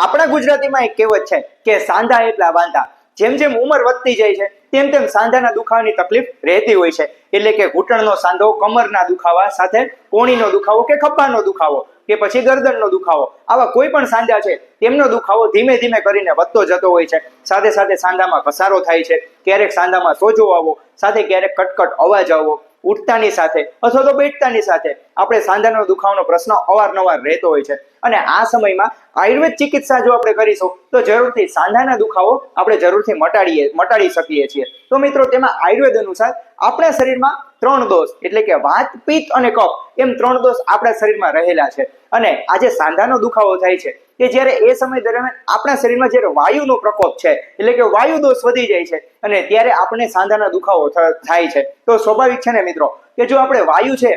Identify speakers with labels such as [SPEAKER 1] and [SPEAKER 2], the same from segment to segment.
[SPEAKER 1] આપણા ગુજરાતીમાં એક કહેવત છે કે સાંધા એટલા વાંધા. જેમ જેમ ઉંમર વધતી જાય છે, તેમ તેમ સાંધાના દુખાવાની તકલીફ રહેતી હોય છે. એટલે કે ઘૂંટણનો સાંધો, કમરના દુખાવા સાથે કોણીનો દુખાવો કે ખભાનો દુખાવો કે પછી ગરદનનો દુખાવો. આવા કોઈ પણ સાંધા છે, તેમનો દુખાવો ધીમે ધીમે કરીને વધતો જતો હોય છે. સાથે સાથે સાંધામાં ઘસારો થાય છે. ક્યારેક સાંધામાં સોજો આવવો સાથે ક્યારેક કટકટ અવાજ આવવો ઉઠતાની સાથે અથવા તો બેઠતાની સાથે. આપણે સાંધાનો દુખાવાનો પ્રશ્ન અવારનવાર રહેતો હોય છે. અને આ સમયમાં આયુર્વેદ ચિકિત્સા જો આપણે કરીશું, તો જરૂરથી સાંધાના દુખાવો આપણે જરૂરથી મટાડીએ, મટાડી શકીએ છીએ. તો મિત્રો, તેમાં આયુર્વેદ અનુસાર આપણા શરીરમાં ત્રણ દોષ, એટલે કે વાત, પિત્ત અને કફ, એમ ત્રણ દોષ આપણા શરીરમાં રહેલા છે. અને આજે સાંધાનો દુખાવો થાય છે, કે જ્યારે એ સમય દરમિયાન આપણા શરીરમાં જ્યારે વાયુનો પ્રકોપ છે, એટલે કે વાયુ દોષ વધી જાય છે, અને ત્યારે આપણે સાંધાના દુખાવો થાય છે. તો સ્વાભાવિક છે ને મિત્રો કે જો આપણે વાયુ છે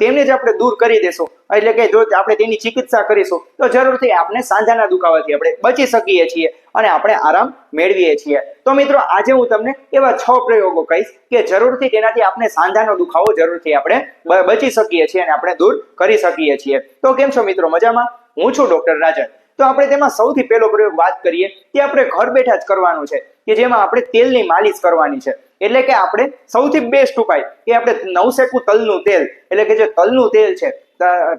[SPEAKER 1] તેમને જ આપણે દૂર કરી દેશું. એટલે કે જો આપણે તેની ચિકિત્સા કરીશું, તો જરૂરથી આપણે સાંધાના દુખાવાથી આપણે બચી શકીએ છીએ અને આપણે આરામ મેળવીએ છીએ. તો મિત્રો, આજે હું તમને એવા છ પ્રયોગો કહીશ કે જરૂરથી તેનાથી આપણે સાંધાનો દુખાવો જરૂરથી આપણે બચી શકીએ છીએ અને આપણે દૂર કરી શકીએ છીએ. તો કેમ છો મિત્રો મજામાં? હું છું ડોક્ટર રાજન. તો આપણે તેમાં સૌથી પહેલો પ્રયોગ વાત કરીએ તે આપણે ઘર બેઠા જ કરવાનું છે, કે જેમાં આપણે તેલની માલિશ કરવાની છે. એટલે કે આપણે સૌથી બેસ્ટ ઉપાય, કે આપણે નવસેકું તલનું તેલ, એટલે કે જે તલનું તેલ છે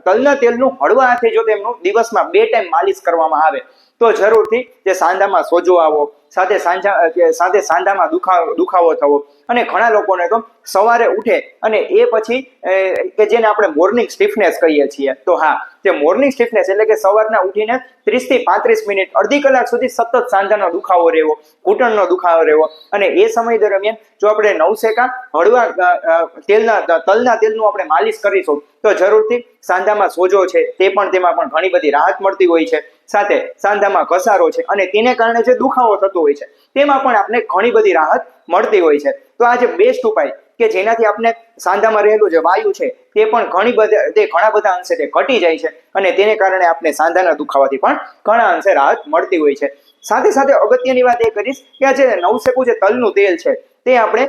[SPEAKER 1] તલના તેલનું હળવા હાથે જો તેમનું દિવસમાં બે ટાઈમ માલિશ કરવામાં આવે, તો જરૂરથી જે સાંધામાં સોજો આવો સાથે સાંજા સાથે સાંધામાં દુખાવો દુખાવો થવો. અને ઘણા લોકોને તો સવારે ઉઠે અને એ પછી કે જેને આપણે મોર્નિંગ સ્ટીફનેસ કહીએ છીએ, તો હા જે મોર્નિંગ સ્ટીફનેસ એટલે કે સવારના ઉઠીને ત્રીસથી પાંત્રીસ મિનિટ, અડધી કલાક સુધી સતત સાંધાનો દુખાવો રહેવો, ઘૂંટણનો દુખાવો રહેવો. અને એ સમય દરમિયાન જો આપણે નવસેકા હળવા તેલના તલના તેલનું આપણે માલિશ કરીશું, તો જરૂરથી સાંધામાં સોજો છે, તે પણ તેમાં પણ ઘણી બધી રાહત મળતી હોય છે. સાથે સાંધામાં ઘસારો છે, અને તેને કારણે જે દુખાવો થતો હોય છે. તેમાં પણ આપણે ઘણી બધી રાહત મળતી હોય છે. તો આ જે બેસ્ટ ઉપાય કે જેનાથી આપણે સાંધામાં રહેલું જે વાયુ છે, તે પણ ઘણી બધા, તે ઘણા બધા અંશે તે ઘટી જાય છે અને તેને કારણે આપણે સાંધાના દુખાવાથી પણ ઘણા અંશે રાહત મળતી હોય છે. સાથે સાથે અગત્યની વાત એ કરીશ કે આ જે નવસેકું જે તલનું તેલ છે, તે આપણે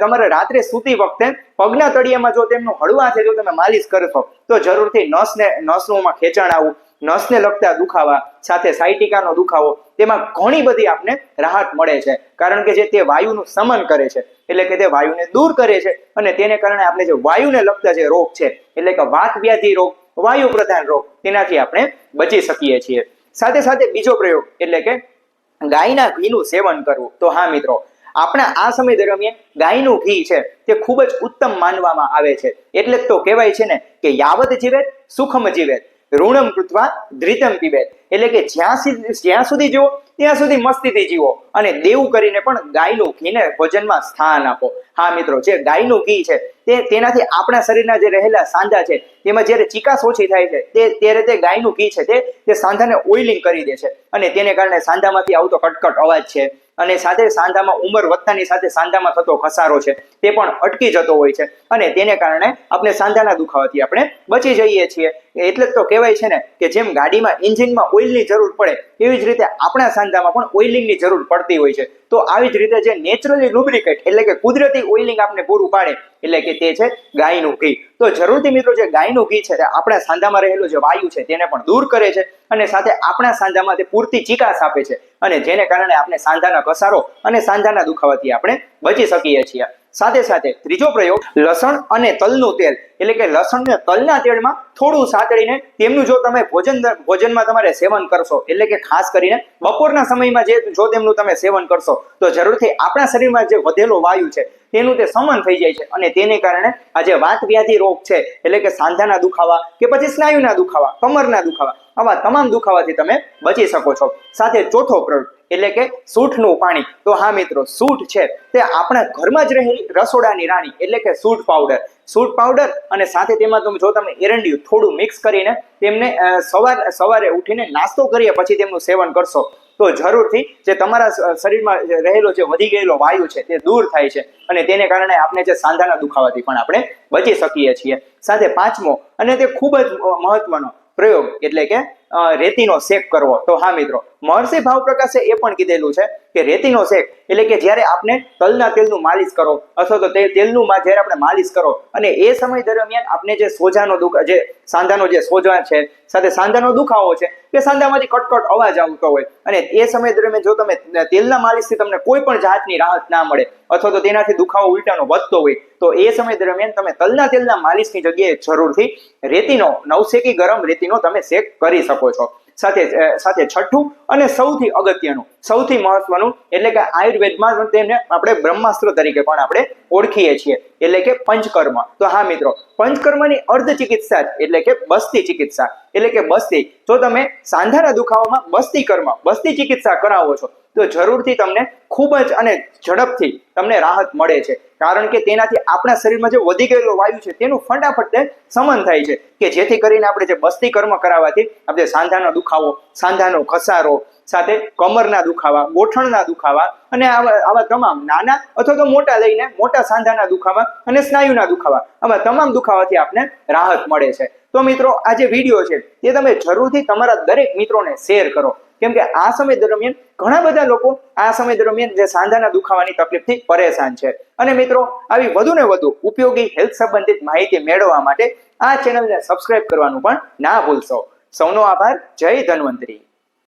[SPEAKER 1] તમારે રાત્રે સૂતી વખતે પગના તળિયામાં જો તેમનું હળવા છે, જો તમે માલિશ કરશો, તો જરૂરથી નસને, નસનું ખેંચાણ આવવું નસને લગતા દુખાવા સાથે સાયટિકાનો દુખાવો, તેમાં ઘણી બધી આપને રાહત મળે છે. કારણ કે જે તે વાયુનું સમન કરે છે, એટલે કે તે વાયુને દૂર કરે છે અને તેને કારણે આપણે જે વાયુને લગતા જે રોગ છે, એટલે કે વાત વ્યાધિ રોગ વાયુ પ્રધાન રોગ, તેનાથી આપણે બચી શકીએ છીએ. સાથે સાથે બીજો પ્રયોગ, એટલે કે ગાયના ઘીનું સેવન કરવું. તો હા મિત્રો, આપણા આ સમય દરમિયાન ગાયનું ઘી છે, તે ખૂબ જ ઉત્તમ માનવામાં આવે છે. એટલે તો કહેવાય છે ને કે યાવત જીવેત સુખમ જીવેત ઋણમ કૃત્વા ધ્રિતમ પીબેત. એટલે કે જ્યાં સુધી જ્યાં સુધી જીવો ત્યાં સુધી મસ્તીથી જીવો અને દેવું કરીને પણ ગાયનું ઘીને ભોજનમાં સ્થાન આપો. હા, મિત્રો, જે ગાયનું ઘી છે, તે તેનાથી આપણા શરીરના જે રહેલા સાંધા છે, તેમાં જ્યારે ચિકાસ ઓછી થાય છે, તે ત્યારે તે ગાયનું ઘી છે, તે તે સાંધાને ઓઇલિંગ કરી દે છે. અને તેને કારણે સાંધામાંથી આવતો કટકટ અવાજ છે અને સાથે સાંધામાં ઉંમર વધતાની સાથે સાંધામાં થતો ઘસારો છે, તે પણ અટકી જતો હોય છે. અને તેને કારણે આપણે સાંધાના દુખાવાથી આપણે બચી જઈએ છીએ. એટલે જ તો કહેવાય છે ને કે જેમ ગાડીમાં એન્જિનમાં ઓઇલની જરૂર પડે, એવી જ રીતે આપણા સાંધામાં પણ ઓઇલિંગની જરૂર પડતી હોય છે. તો આવી જ રીતે જે નેચરલી લુબ્રિકેટ એટલે કે કુદરતી ઓઇલિંગ આપણે પૂરું પાડે, એટલે કે તે છે ગાયનું ઘી. તો જરૂરથી મિત્રો જે ગાયનું ઘી છે આપણા સાંધામાં રહેલો જે વાયુ છે તેને પણ દૂર કરે છે અને સાથે આપણા સાંધામાં તે પૂરતી ચિકાસ આપે છે અને જેને કારણે આપણે સાંધાના ઘસારો અને સાંધાના દુખાવાથી આપણે બચી શકીએ છીએ. સાથે સાથે ત્રીજો પ્રયોગ, લસણ અને તલનું તેલ. એટલે કે લસણ ને તલના તેલમાં થોડું સાતળીને તેમનું જો તમે ભોજન ભોજનમાં તમારે સેવન કરશો, એટલે કે ખાસ કરીને બપોરના સમયમાં જે જો તેમનું તમે સેવન કરશો, તો જરૂરથી આપણા શરીરમાં જે વધેલો વાયુ છે, તેનું તે સમન થઈ જાય છે. અને તેને કારણે આ જે વાત વ્યાધિ રોગ છે, એટલે કે સાંધાના દુખાવા કે પછી સ્નાયુના દુખાવા, કમરના દુખાવા, આવા તમામ દુખાવાથી તમે બચી શકો છો. સાથે ચોથો પ્રયોગ એટલે કે સૂઠનું પાણી. તો હા મિત્રો, સૂઠ છે. તે આપણા ઘરમાં જ રહેલી રસોડાની રાણી, એટલે કે સૂઠ પાવડર સૂઠ પાવડર અને સાથે તેમાં તમે જો તમે એરંડિયું થોડું મિક્સ કરીને તેમને સવાર, સવારે ઉઠીને નાસ્તો કરીએ, પછી તેમનું સેવન કરશો. તો જરૂરથી જે તમારા શરીરમાં રહેલો જે વધી ગયેલો વાયુ છે તે દૂર થાય છે અને તેને કારણે આપણે જે સાંધાના દુખાવાથી પણ આપણે બચી શકીએ છીએ. સાથે પાંચમો, અને તે ખૂબ જ મહત્વનો પ્રયોગ, એટલે કે રેતીનો શેક કરવો. તો હા મિત્રો, મહર્ષિ ભાવપ્રકાશે એ પણ કીધેલું છે કે રેતીનો શેક એટલે કે જ્યારે આપણે તલના તેલનું માલિશ કરો અથવા તો તે તેલનું માં જ્યારે આપણે માલિશ કરો અને એ સમય દરમિયાન આપણે જે સોજાનો દુખ, જે સાંધાનો જે સોજા છે, સાથે સાંધાનો દુખાવો છે કે સાંધામાંથી કટકટ અવાજ આવતો હોય અને એ સમય દરમિયાન જો તમે તેલના માલિશથી તમને કોઈ પણ જાતની રાહત ના મળે અથવા તો તેનાથી દુખાવો ઉલટાનો વધતો હોય, તો એ સમય દરમિયાન તમે તલના તેલના માલિશની જગ્યાએ જરૂરથી રેતીનો નવશેકી ગરમ રેતીનો તમે શેક કરી શકો છો. સાથે સાથે છઠ્ઠું અને સૌથી અગત્યનું સૌથી મહત્વનું એટલે કે આયુર્વેદમાં પણ તેને આપણે બ્રહ્માસ્ત્ર તરીકે પણ આપણે ઓળખીએ છીએ. એટલે કે પંચકર્મ. તો હા મિત્રો, પંચકર્મની અર્ધ ચિકિત્સા એટલે કે બસ્તી ચિકિત્સા. એટલે કે બસ્તી. જો તમે સાંધાના દુખાવામાં બસ્તી કર્મ, બસ્તી ચિકિત્સા કરાવો છો, તો જરૂરથી તમને ખૂબ જ અને ઝડપથી તમને રાહત મળે છે. કારણ કે તેનાથી આપણા શરીરમાં જે વધી ગયેલો વાયુ છે, તેનું ફટાફટ તે સમન થાય છે. કે જેથી કરીને આપણે જે બસ્તી કર્મ કરાવવાથી આપણે સાંધાનો દુખાવો, સાંધાનો ઘસારો સાથે કમરના દુખાવા, ગોઠણના દુખાવા અને આવા તમામ નાના અથવા તો મોટા લઈને મોટા સાંધાના દુખાવા અને સ્નાયુના દુખાવા. આવા તમામ દુખાવાથી આપને રાહત મળે છે. તો મિત્રો, આ જે વીડિયો છે, તે તમે જરૂરથી તમારા દરેક મિત્રોને શેર કરો. કેમ કે આ સમય દરમિયાન ઘણા બધા લોકો આ સમય દરમિયાન જે સાંધાના દુખાવાની તકલીફથી પરેશાન છે. અને મિત્રો, આવી વધુ ને વધુ ઉપયોગી હેલ્થ સંબંધિત માહિતી મેળવવા માટે આ ચેનલને સબસ્ક્રાઇબ કરવાનું પણ ના ભૂલશો. સૌનો આભાર. જય ધન્વંતરી.